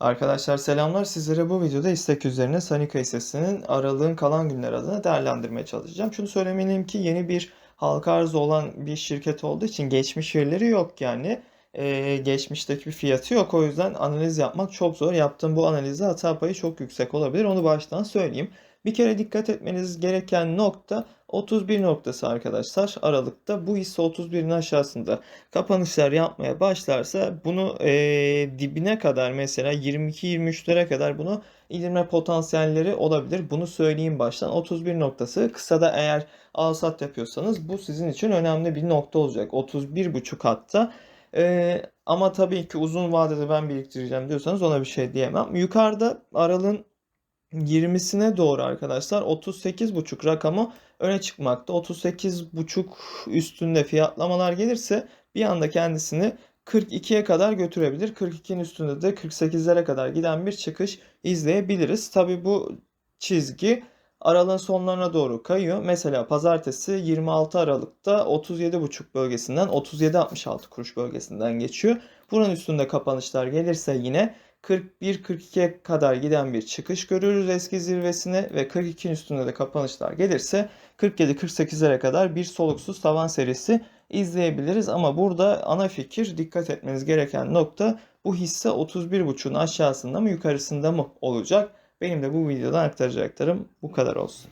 Arkadaşlar selamlar. Sizlere bu videoda istek üzerine Sanika hissesinin aralığın kalan günler adına değerlendirmeye çalışacağım. Şunu söylemeliyim ki yeni bir halka arz olan bir şirket olduğu için geçmiş verileri yok yani. Ee, geçmişteki bir fiyatı yok. O yüzden analiz yapmak çok zor. Yaptığım bu analizde hata payı çok yüksek olabilir. Onu baştan söyleyeyim. Bir kere dikkat etmeniz gereken nokta 31 noktası arkadaşlar. Aralıkta bu hisse 31'in aşağısında kapanışlar yapmaya başlarsa bunu eee, dibine kadar mesela 22-23'lere kadar bunu indirme potansiyelleri olabilir. Bunu söyleyeyim baştan. 31 noktası kısada eğer al sat yapıyorsanız bu sizin için önemli bir nokta olacak. 31,5 hatta. Eee, ama tabii ki uzun vadede ben biriktireceğim diyorsanız ona bir şey diyemem. Yukarıda aralığın 20'sine doğru arkadaşlar 38,5 rakamı öne çıkmakta. 38,5 üstünde fiyatlamalar gelirse bir anda kendisini 42'ye kadar götürebilir. 42'nin üstünde de 48'lere kadar giden bir çıkış izleyebiliriz. Tabi bu çizgi aralığın sonlarına doğru kayıyor. Mesela pazartesi 26 Aralık'ta 37,5 bölgesinden 37,66 kuruş bölgesinden geçiyor. Bunun üstünde kapanışlar gelirse yine 41-42'ye kadar giden bir çıkış görürüz eski zirvesine ve 42'nin üstünde de kapanışlar gelirse 47-48'lere kadar bir soluksuz tavan serisi izleyebiliriz. Ama burada ana fikir dikkat etmeniz gereken nokta bu hisse 31.5'un aşağısında mı yukarısında mı olacak? Benim de bu videodan aktaracaklarım bu kadar olsun.